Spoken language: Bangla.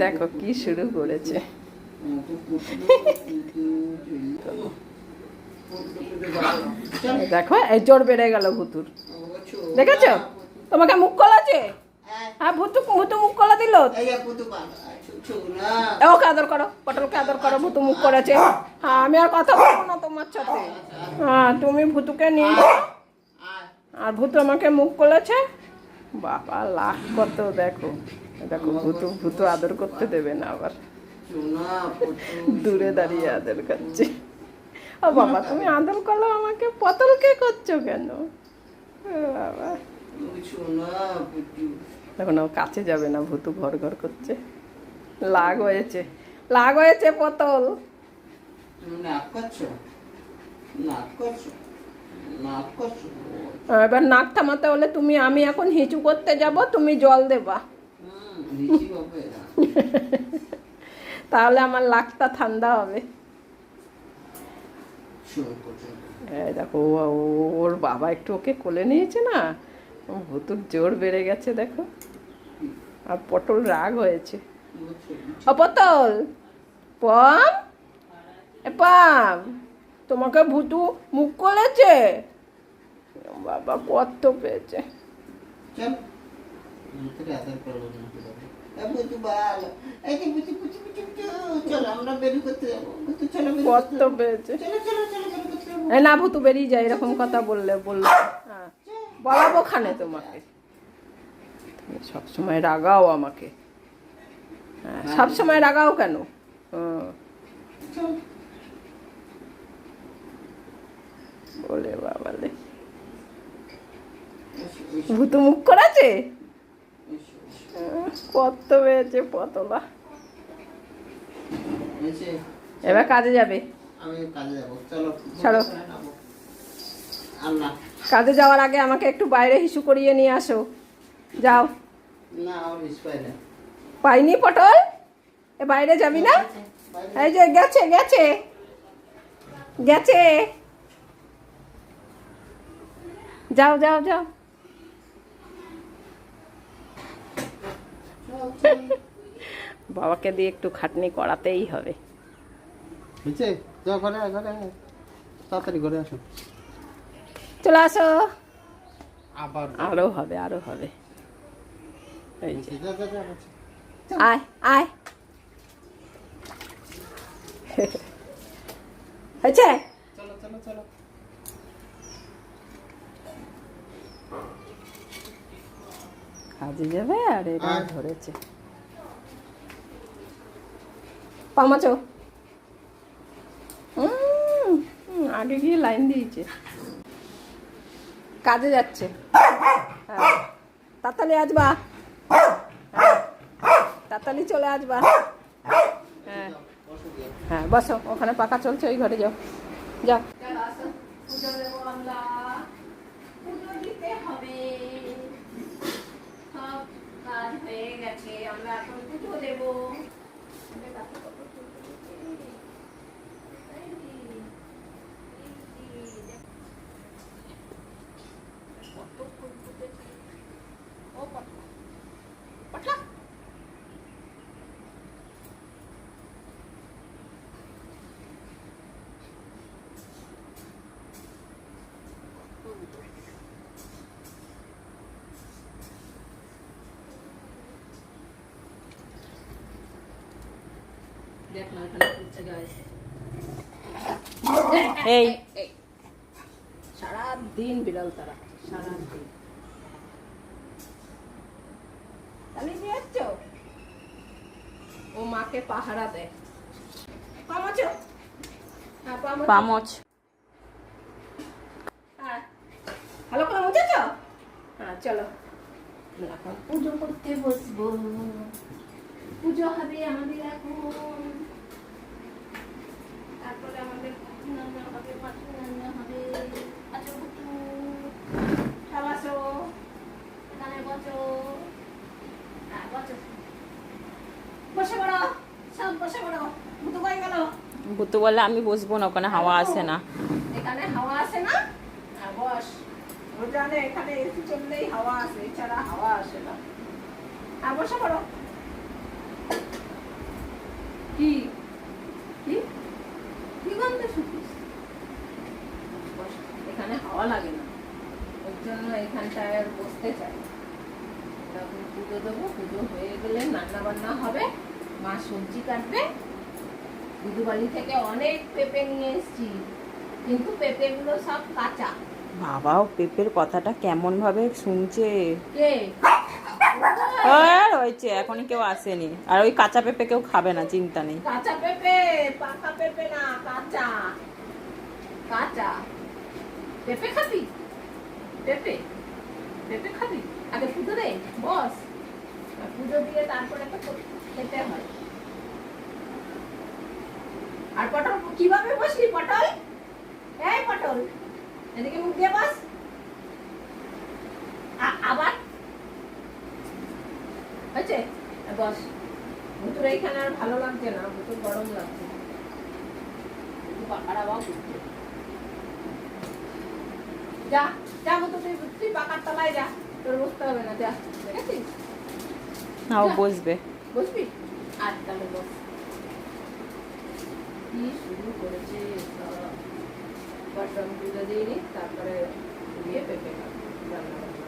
দেখো কি শুরু করেছে। দেখো, এই জোর বেড়ে গেল ভুতুর। দেখেছ? তোমাকে মুখ কলাছে হ্যাঁ ভুতু ভুতু মুখ কলা দিল? ওকে আদর করো, পটলকে আদর করো, ভুতু মুখ করেছে। হ্যাঁ আমি আর কথা বলব না তোমার সাথে। হ্যাঁ তুমি ভুতুকে নিয়ে আর আর ভূতু আমাকে মুখ করেছে বাবা, লাখ কত, দেখো। দেখো, ভূতু ভূতু আদর করতে দেবে না আবার। দূরে দাঁড়িয়ে আদর করছে ও বাবা, তুমি আদর করল আমাকে পটলকে করছ কেন? বাবা। এখন ও কাছে যাবে না, ভুতু ঘর ঘর করছে। লাগ হয়েছে। লাগ হয়েছে পতল। নাক করছ? নাক করছ? নাক করছ? এবার নাক থামাতে হলে তুমি আমি এখন হিঁচু করতে যাব তুমি জল দেবা। তাহলে আমার লাকটা ঠান্ডা হবে। দেখো ও- ও- ওর বাবা একটু ওকে কোলে নিয়েছে না? ভুতুর জোর বেড়ে গেছে দেখো। আর পটল রাগ হয়েছে। ও পটল! পম! এ পাম! তোমাকে ভুতু মুখ করেছে? বাবা কত পেয়েছে। কত পেয়েছে। না ভুতু বেরিয়ে যায় এরকম কথা বললে বলল। হ্যাঁ। বলাবো খানে তোমাকে। তুমি সবসময় রাগাও আমাকে। হ্যাঁ সবসময় রাগাও কেন? বলে এসো, ভূতু মুখ করেছে? কত পেয়েছে পতলা। এবার কাজে যাবে। কাজে চলো যাওয়ার আগে আমাকে একটু বাইরে হিসু করিয়ে নিয়ে আসো। যাও। পাইনি পটল? এ বাইরে যাবি না? এই যে গেছে গেছে। গেছে। যাও যাও যাও। বাবাকে দিয়ে একটু খাটনি করাতেই হবে। হয়েছে যাও ঘরে ঘরে তাড়াতাড়ি ঘরে আসো। চলে আসো। আবার আরও হবে আরও হবে। এই যা। আয় আয়। হয়েছে? চলো চলো চলো। কাজে যাবে আর? এটা ধরেছে। পামাচো। আগে গিয়ে লাইন দিয়েছে। কাজে যাচ্ছে। হ্যাঁ। তাড়াতাড়ি আসবা তাড়াতাড়ি চলে আসবা হ্যাঁ। হ্যাঁ বসো ওখানে পাকা চলছে ওই ঘরে যাও। যাও পুজো দেবো আমরা পুজো দিতে হবে সব কাজ হয়ে গেছে আমরা এখন পুজো দেবো এই। সারা বিড়াল তারা সারা দিন তাহলে কি যাচ্ছ? ও মাকে পাহারা দেয়। পামাচো। হ্যাঁ পামচ। হ্যাঁ। হ্যাঁ চলো। এখন পুজো করতে বসবো। পুজো হবে আমাদের এখন। তারপরে আমাদের রান্না হবে মাছ রান্না হবে কুটু খাবাসো এখানে বসো বসে। পড়ো সব বসে পড়ো মুতো কই গেল। ভুতু বললে আমি বসবো না ওখানে হাওয়া আসে না। এখানে হাওয়া আসে না? বস। ও জানে এখানে এসি চললেই হাওয়া আসে এছাড়া হাওয়া আসে না। আর বসে পড়ো কি কি কি গন্ধ শুকিস বস, এখানে হাওয়া লাগে না ওর জন্য এখানটায় আর বসতে চাই না। এখন পুজো দেবো পুজো হয়ে গেলে রান্না বান্না হবে। মা সবজি কাটবে। দুধুবাড়ি থেকে অনেক পেঁপে নিয়ে এসেছি। কিন্তু পেঁপেগুলো সব কাঁচা। বাবাও পেঁপের কথাটা কেমন ভাবে শুনছে? কে? আর হয়েছে এখনই কেউ আসেনি। আর ওই কাঁচা পেঁপে কেউ খাবে না চিন্তা নেই। কাঁচা পেঁপে পাকা পেঁপে না কাঁচা। কাঁচা। পেঁপে খাবি? পেঁপে? পেঁপে খাবি? আগে পুজো দে বস। পুজো দিয়ে তারপরে তো খেতে হয়। আর পটল, কীভাবে বসলি পটল? এই পটল, এদিকে মুখ দিয়ে বস। আবার? হয়েছে? বস। ভুতুর এইখানে আর ভালো লাগছে না, ভুতুর গরম লাগছে। পাকার আবার যা যা ভুতু তুই পাকার তলায় যা, তোর বসতে হবে না, যা, দেখেছিস? না ও বসবে। বসবি? আর তাহলে বস। শুরু করেছে? তারপরে দিয়ে পেঁপে রান্না করব